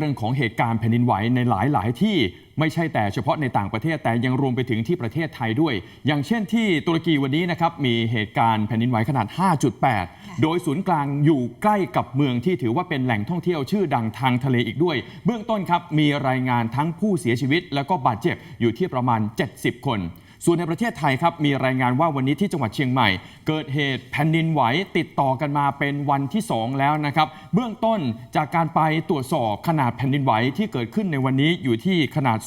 เรื่องของเหตุการณ์แผ่นดินไหวในหลายหลาย ๆ ที่ไม่ใช่แต่เฉพาะในต่างประเทศแต่ยังรวมไปถึงที่ประเทศไทยด้วย อย่างเช่นที่ตุรกีวันนี้นะครับมีเหตุการณ์แผ่นดินไหวขนาด 5.8 โดยศูนย์กลางอยู่ใกล้กับเมืองที่ถือว่าเป็นแหล่งท่องเที่ยวชื่อดังทางทะเลอีกด้วย เบื้องต้นครับมีรายงานทั้งผู้เสียชีวิต แล้วก็บาดเจ็บอยู่ที่ประมาณ 70 คน ส่วนในประเทศไทยครับมีรายงานว่าวันนี้ที่จังหวัดเชียงใหม่ เกิดเหตุแผ่นดินไหวติดต่อกันมาเป็นวันที่ 2 แล้วนะครับ เบื้องต้นจากการไปตรวจสอบขนาดแผ่นดินไหวที่เกิดขึ้นในวันนี้อยู่ที่ขนาด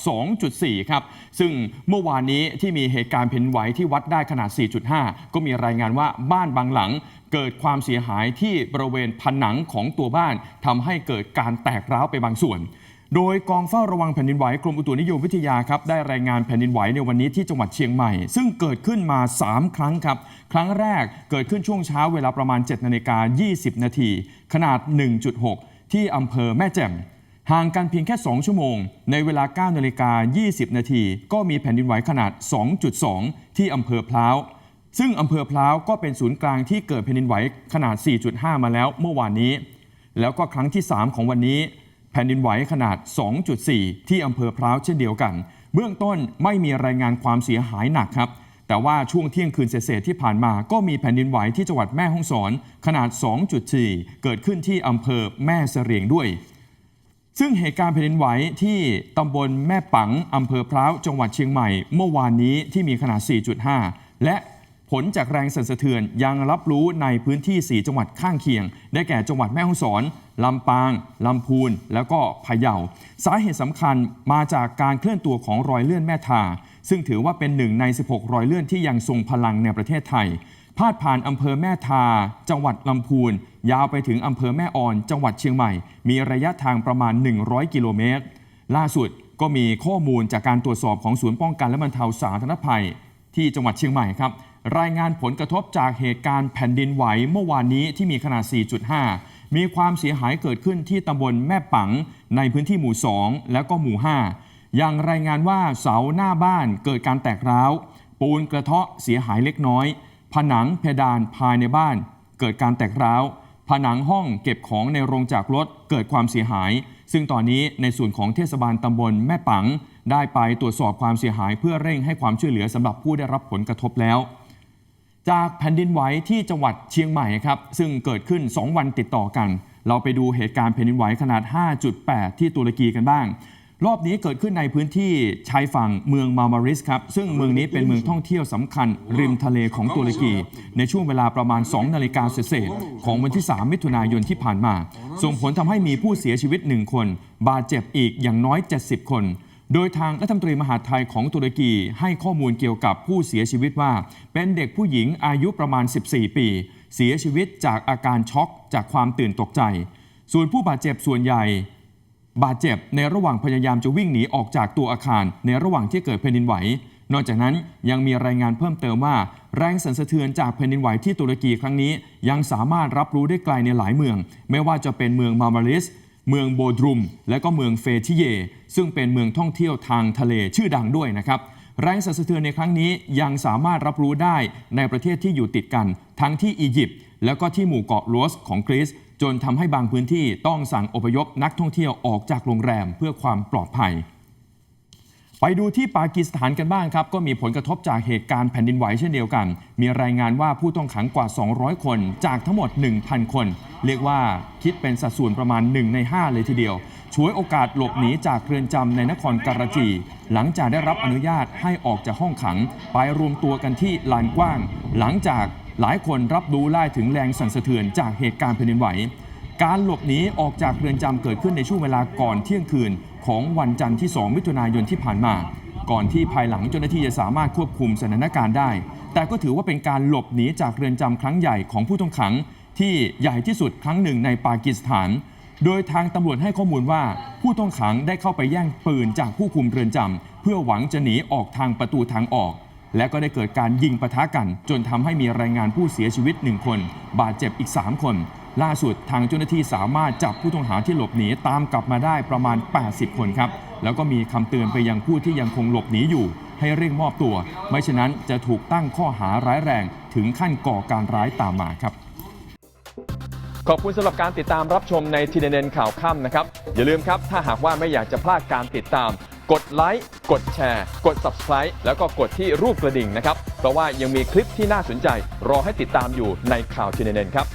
2.4 ครับ ซึ่งเมื่อวานนี้ที่มีเหตุการณ์แผ่นดินไหวที่วัดได้ขนาด 4.5 ก็มีรายงานว่าบ้านบางหลังเกิดความเสียหายที่บริเวณผนังของตัวบ้านทำให้เกิดการแตกร้าวไปบางส่วน โดยกองเฝ้าระวังแผ่นดินไหวกรมอุตุนิยมวิทยาครับได้รายงานแผ่นดินไหวในวันนี้ที่จังหวัดเชียงใหม่ ซึ่งเกิดขึ้นมา 3 ครั้งครับ ครั้งแรกเกิดขึ้นช่วงเช้าเวลาประมาณ7นาฬิกา20 นาทีขนาด 1.6 ที่อำเภอแม่แจ่มห่างกันเพียงแค่ 2 ชั่วโมง ในเวลา 9 นาฬิกา 20 นาที ก็มีแผ่นดินไหวขนาด 2.2 ที่อำเภอพร้าว ซึ่งอำเภอพร้าวก็เป็นศูนย์กลางที่เกิดแผ่นดินไหวขนาด 4.5 มาแล้วเมื่อวานนี้ แล้วก็ครั้งที่ 3 ของวันนี้ แผ่นดินไหวขนาด 2.4 ที่อำเภอพร้าวเช่นเดียวกัน เบื้องต้นไม่มีรายงานความเสียหายหนักครับ แต่ว่าช่วงเที่ยงคืนเศษที่ผ่านมา ก็มีแผ่นดินไหวที่จังหวัดแม่ฮ่องสอน ขนาด 2.4 เกิดขึ้นที่อำเภอแม่เสรียงด้วย ซึ่งเหตุการณ์แผ่นดินไหวที่ตำบลแม่ปังอำเภอพร้าวจังหวัดเชียงใหม่ เมื่อวานนี้ที่มีขนาด 4.5 และ ผลจากแรงสั่นสะเทือนยังรับรู้ในพื้นที่ 4 จังหวัดข้างเคียง ได้แก่จังหวัดแม่ฮ่องสอนลำปาง ลำพูน แล้วก็พะเยา สาเหตุสำคัญมาจากการเคลื่อนตัวของรอยเลื่อนแม่ทา ซึ่งถือว่าเป็นหนึ่งใน 16 รอยเลื่อนที่ยังทรงพลังในประเทศไทย พาดผ่านอำเภอแม่ทา จังหวัดลำพูน ยาวไปถึงอำเภอแม่ออน จังหวัดเชียงใหม่ มีระยะทางประมาณ 100 กิโลเมตร ล่าสุดก็มีข้อมูลจากการตรวจสอบของศูนย์ป้องกันและบรรเทาสาธารณภัย ที่จังหวัดเชียงใหม่ครับ รายงานผลกระทบจากเหตุการณ์แผ่นดินไหวเมื่อวานนี้ที่มีขนาด 4.5 มีความเสียหายเกิดขึ้นที่ตำบลแม่ปัง ในพื้นที่หมู่ 2 แล้วก็หมู่ 5 อยังรายงานว่าเสาหน้าบ้านเกิดการแตกร้าว ปูนกระเทาะเสียหายเล็กน้อย ผนังเพดานภายในบ้าน เกิดการแตกร้าว ผนังห้องเก็บของในโรงจากรถเกิดความเสียหาย ซึ่งตอนนี้ในส่วนของเทศบาลตำบลแม่ปัง ได้ไปตรวจสอบความเสียหายเพื่อเร่งให้ความช่วยเหลือสำหรับผู้ได้รับผลกระทบแล้ว จากแผ่นดินไหวที่จังหวัดเชียงใหม่ครับซึ่งเกิดขึ้น 2 วันติดต่อกัน เราไปดูเหตุการณ์แผ่นดินไหวขนาด 5.8 ที่ตุรกีกันบ้าง รอบนี้เกิดขึ้นในพื้นที่ชายฝั่งเมืองมามาริสครับซึ่งเมืองนี้เป็นเมืองท่องเที่ยวสำคัญ ริมทะเลของตุรกี ในช่วงเวลาประมาณ 2 นาฬิกาเศษของวันที่ 3 มิถุนายนที่ผ่านมา ส่งผลทำให้มีผู้เสียชีวิต 1 คน บาดเจ็บอีกอย่างน้อย 70 คน โดยทางรัฐมนตรีมหาดไทยของตุรกีให้ข้อมูลเกี่ยวกับผู้เสียชีวิตว่า เป็นเด็กผู้หญิงอายุประมาณ 14 ปี เสียชีวิตจากอาการช็อกจากความตื่นตกใจ ส่วนผู้บาดเจ็บส่วนใหญ่ บาดเจ็บในระหว่างพยายามจะวิ่งหนีออกจากตัวอาคาร ในระหว่างที่เกิดแผ่นดินไหวนอกจากนั้นยังมีรายงานเพิ่มเติมว่า แรงสั่นสะเทือนจากแผ่นดินไหวที่ตุรกีครั้งนี้ ยังสามารถรับรู้ได้ไกลในหลายเมือง ไม่ว่าจะเป็นเมืองมามาริส เมืองโบดรุม และก็เมืองเฟทิเย ซึ่งเป็นเมืองท่องเที่ยวทางทะเลชื่อดังด้วยนะครับแรงสั่นสะเทือนในครั้งนี้ยังสามารถรับรู้ได้ในประเทศที่อยู่ติดกัน ทั้งที่อียิปต์แล้วก็ที่หมู่เกาะโรสของกรีซจนทำให้บางพื้นที่ต้องสั่งอพยพนักท่องเที่ยวออกจากโรงแรมเพื่อความปลอดภัย ไปดูที่ปากีสถานกันบ้างครับ ก็มีผลกระทบจากเหตุการณ์แผ่นดินไหวเช่นเดียวกัน มีรายงานว่าผู้ต้องขังกว่า 200 คนจากทั้งหมด 1,000 คน เรียกว่าคิดเป็นสัดส่วนประมาณ 1 ใน 5 เลยทีเดียวช่วยโอกาสหลบหนีจากเรือนจำในนครการาจี หลังจากได้รับอนุญาตให้ออกจากห้องขัง ไปรวมตัวกันที่ลานกว้าง หลังจากหลายคนรับรู้ไล่ถึงแรงสั่นสะเทือนจากเหตุการณ์แผ่นดินไหว การหลบหนีออกจากเรือนจำเกิดขึ้นในช่วงเวลาก่อนเที่ยงคืน ของวันจันทร์ที่ 2 มิถุนายนที่ผ่านมา ก่อนที่ภายหลังเจ้าหน้าที่จะสามารถควบคุมสถานการณ์ได้ แต่ก็ถือว่าเป็นการหลบหนีจากเรือนจำครั้งใหญ่ของผู้ต้องขัง ที่ใหญ่ที่สุดครั้งหนึ่งในปากีสถาน โดยทางตำรวจให้ข้อมูลว่า ผู้ต้องขังได้เข้าไปแย่งปืนจากผู้คุมเรือนจำเพื่อหวังจะหนีออกทางประตูทางออกและก็ได้เกิดการยิงปะทะกัน จนทำให้มีรายงานผู้เสียชีวิต 1 คน บาดเจ็บอีก 3 คน ล่าสุดทางเจ้าหน้าที่สามารถจับผู้ต้องหาที่หลบหนีตามกลับมาได้ประมาณ 80 คนครับ แล้วก็มีคำเตือนไปยังผู้ที่ยังคงหลบหนีอยู่ ให้เร่งมอบตัว ไม่ฉะนั้นจะถูกตั้งข้อหาร้ายแรงถึงขั้นก่อการร้ายตามมาครับขอบคุณสำหรับการติดตามรับชมในทีเด็นข่าวค่ำนะครับ อย่าลืมครับ ถ้าหากว่าไม่อยากจะพลาดการติดตาม กดไลค์กดแชร์ กด Subscribe แล้วก็กดที่รูปกระดิ่งนะครับ เพราะว่ายังมีคลิปที่น่าสนใจ รอให้ติดตามอยู่ในข่าวทีเด็นครับ